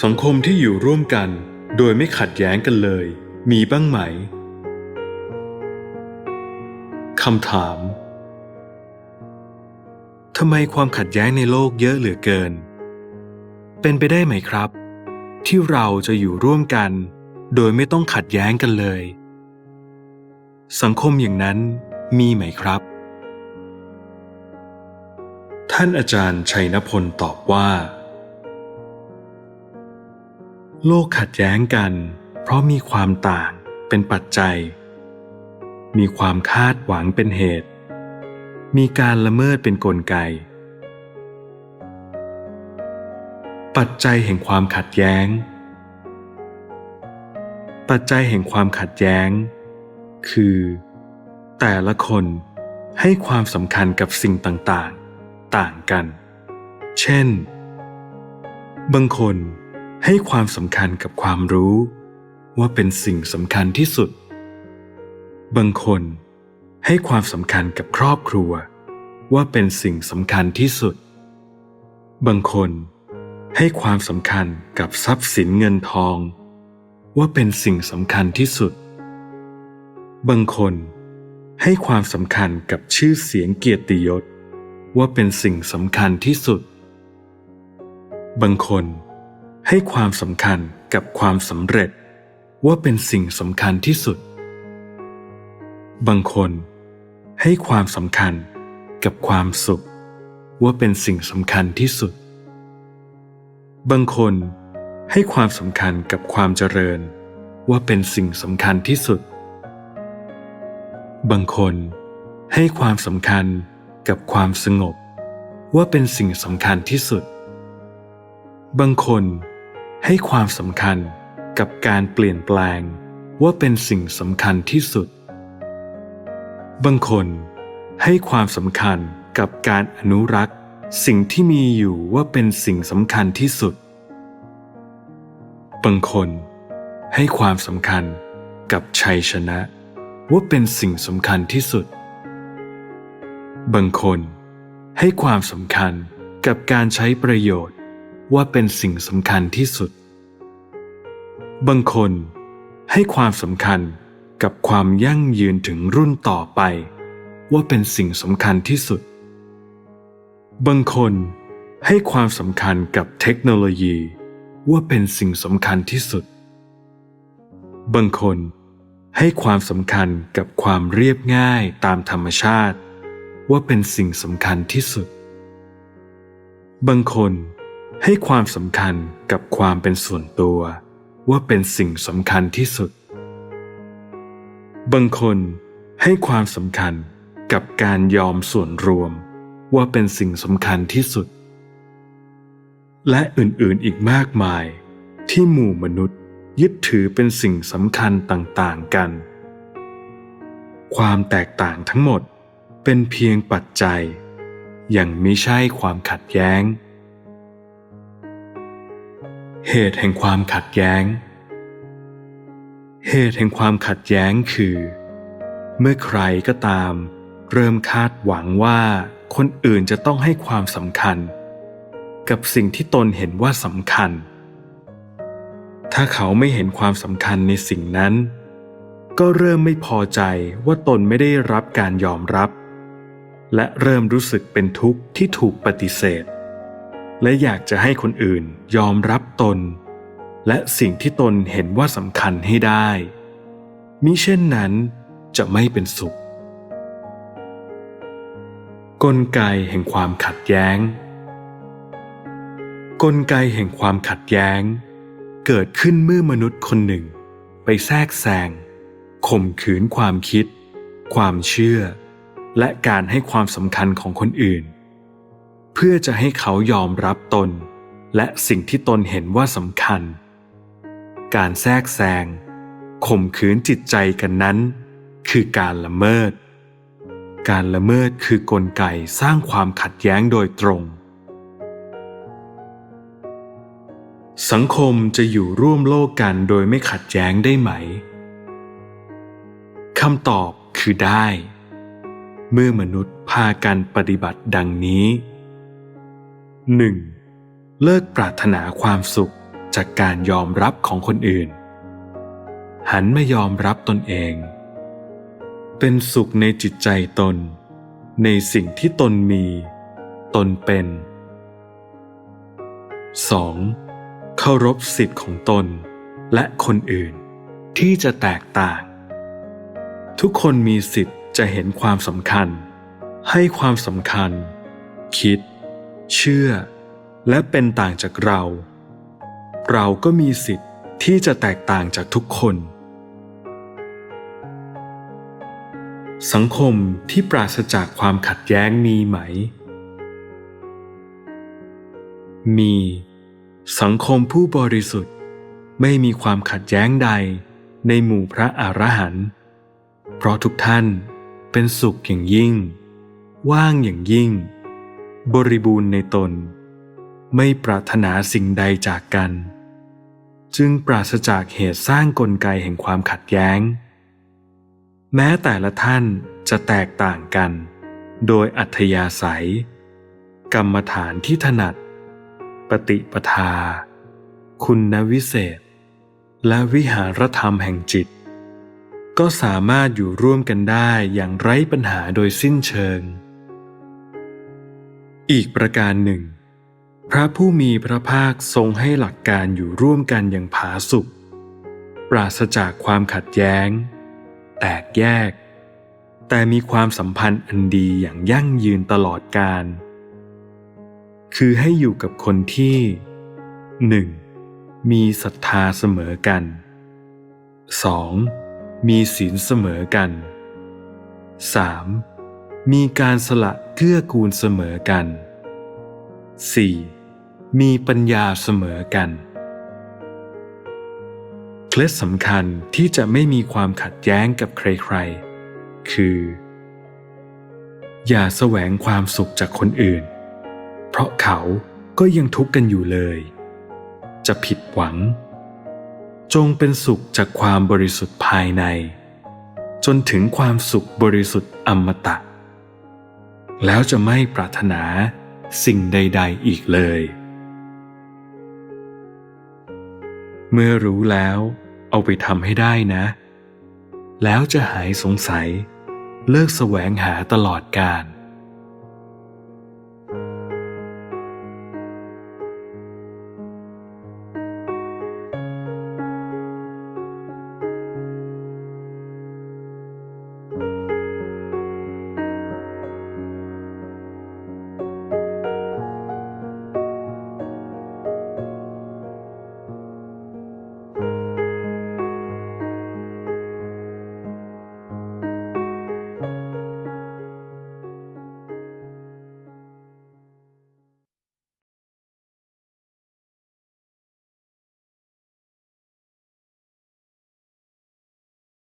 สังคมที่อยู่ร่วมกัน โดยไม่ขัดแย้งกันเลย มีบ้างไหมคำถามทำไมความขัดแย้งในโลกเยอะเหลือเกิน เป็นไปได้ไหมครับ ที่เราจะอยู่ร่วมกัน โดยไม่ต้องขัดแย้งกันเลย สังคมอย่างนั้นมีไหมครับ ท่านอาจารย์ชัยนพลตอบว่า โลกขัดแย้งกัน เพราะมีความต่างเป็นปัจจัย มีความคาดหวังเป็นเหตุ มีการละเมิดเป็นกลไก ปัจจัยแห่งความขัดแย้ง ปัจจัยแห่งความขัดแย้ง คือ แต่ละคนให้ความสำคัญกับสิ่งต่างๆ ต่างกัน เช่น บางคน ให้ความสำคัญกับความรู้ ว่าเป็นสิ่งสำคัญที่สุด บางคนให้ความสำคัญกับครอบครัว ว่าเป็นสิ่งสำคัญที่สุด บางคนให้ความสำคัญกับทรัพย์สินเงินทอง ว่าเป็นสิ่งสำคัญที่สุด บางคนให้ความสำคัญกับชื่อเสียงเกียรติยศ ว่าเป็นสิ่งสำคัญที่สุด บางคน ให้ความสำคัญกับความสำเร็จ ว่าเป็นสิ่งสำคัญที่สุด บางคนให้ความสำคัญกับความสุข ว่าเป็นสิ่งสำคัญที่สุด บางคนให้ความสำคัญกับความเจริญ ว่าเป็นสิ่งสำคัญที่สุด บางคนให้ความสำคัญกับความสงบ ว่าเป็นสิ่งสำคัญที่สุด บางคน ให้ความสำคัญกับการเปลี่ยนแปลงว่าเป็นสิ่งสำคัญที่สุด บางคนให้ความสำคัญกับการอนุรักษ์ สิ่งที่มีอยู่ว่าเป็นสิ่งสำคัญที่สุด บางคนให้ความสำคัญกับชัยชนะ ว่าเป็นสิ่งสำคัญที่สุด บางคนให้ความสำคัญกับการใช้ประโยชน์ ว่าเป็นสิ่งสำคัญที่สุด บางคนให้ความสำคัญกับความยั่งยืนถึงรุ่นต่อไป ว่าเป็นสิ่งสำคัญที่สุด บางคนให้ความสำคัญกับเทคโนโลยี ว่าเป็นสิ่งสำคัญที่สุด บางคนให้ความสำคัญกับความเรียบง่ายตามธรรมชาติ ว่าเป็นสิ่งสำคัญที่สุด บางคน ให้ความสำคัญกับความเป็นส่วนตัว ว่าเป็นสิ่งสำคัญที่สุด บางคนให้ความสำคัญกับการยอมส่วนรวม ว่าเป็นสิ่งสำคัญที่สุด และอื่นๆอีกมากมาย ที่หมู่มนุษย์ยึดถือเป็นสิ่งสำคัญต่างๆกัน ความแตกต่างทั้งหมดเป็นเพียงปัจจัย ยังไม่ใช่ความขัดแย้ง เหตุแห่งความขัดแย้ง เหตุแห่งความขัดแย้งคือ เมื่อใครก็ตาม เริ่มคาดหวังว่าคนอื่นจะต้องให้ความสำคัญ กับสิ่งที่ตนเห็นว่าสำคัญ ถ้าเขาไม่เห็นความสำคัญในสิ่งนั้น ก็เริ่มไม่พอใจว่าตนไม่ได้รับการยอมรับ และเริ่มรู้สึกเป็นทุกข์ที่ถูกปฏิเสธ และอยากจะให้คนอื่นยอมรับตน และสิ่งที่ตนเห็นว่าสำคัญให้ได้ มิเช่นนั้นจะไม่เป็นสุข กลไกแห่งความขัดแย้ง กลไกแห่งความขัดแย้ง เกิดขึ้นเมื่อมนุษย์คนหนึ่ง ไปแทรกแซงข่มขืนความคิด ความเชื่อ และการให้ความสำคัญของคนอื่น เพื่อจะให้เขายอมรับตน และสิ่งที่ตนเห็นว่าสำคัญ การแทรกแซงข่มขืนจิตใจกันนั้น คือการละเมิด การละเมิดคือกลไกสร้างความขัดแย้งโดยตรง สังคมจะอยู่ร่วมโลกกันโดยไม่ขัดแย้งได้ไหมคำตอบคือได้ เมื่อมนุษย์พากันปฏิบัติดังนี้ 1. เลิกปรารถนาความสุขจากการยอมรับของคนอื่น หันมายอมรับตนเอง เป็นสุขในจิตใจตน ในสิ่งที่ตนมี ตนเป็น 2. เคารพสิทธิ์ของตนและคนอื่น ที่จะแตกต่าง ทุกคนมีสิทธิ์จะเห็นความสำคัญ ให้ความสำคัญ คิด เชื่อ และเป็นต่างจากเรา เราก็มีสิทธิ์ที่จะแตกต่างจากทุกคน สังคมที่ปราศจากความขัดแย้งมีไหม มี สังคมผู้บริสุทธิ์ไม่มีความขัดแย้งใดในหมู่พระอรหันต์เพราะทุกท่านเป็นสุขอย่างยิ่ง ว่างอย่างยิ่ง บริบูรณ์ในตน ไม่ปรารถนาสิ่งใดจากกัน จึงปราศจากเหตุสร้างกลไกแห่งความขัดแย้ง แม้แต่ละท่านจะแตกต่างกัน โดยอัธยาศัย กรรมฐานที่ถนัด ปฏิปทา คุณวิเศษ และวิหารธรรมแห่งจิต ก็สามารถอยู่ร่วมกันได้อย่างไร้ปัญหาโดยสิ้นเชิง อีกประการหนึ่ง พระผู้มีพระภาคทรงให้หลักการอยู่ร่วมกันอย่างผาสุกปราศจากความขัดแย้ง แตกแยก แต่มีความสัมพันธ์อันดีอย่างยั่งยืนตลอดกาลคือให้อยู่กับคนที่ 1. มีศรัทธาเสมอกัน 2. มีศีลเสมอกัน 3. มีการสละเกื้อกูลเสมอกัน 4. มีปัญญาเสมอกัน เคล็ดสำคัญที่จะไม่มีความขัดแย้งกับใครๆ คือ อย่าแสวงความสุขจากคนอื่น เพราะเขาก็ยังทุกข์กันอยู่เลย จะผิดหวัง จงเป็นสุขจากความบริสุทธิ์ภายใน จนถึงความสุขบริสุทธิ์อมตะ แล้วจะไม่ปรารถนาสิ่งใด ๆ อีกเลย เมื่อรู้แล้วเอาไปทำให้ได้นะ แล้วจะหายสงสัย เลิกแสวงหาตลอดกาล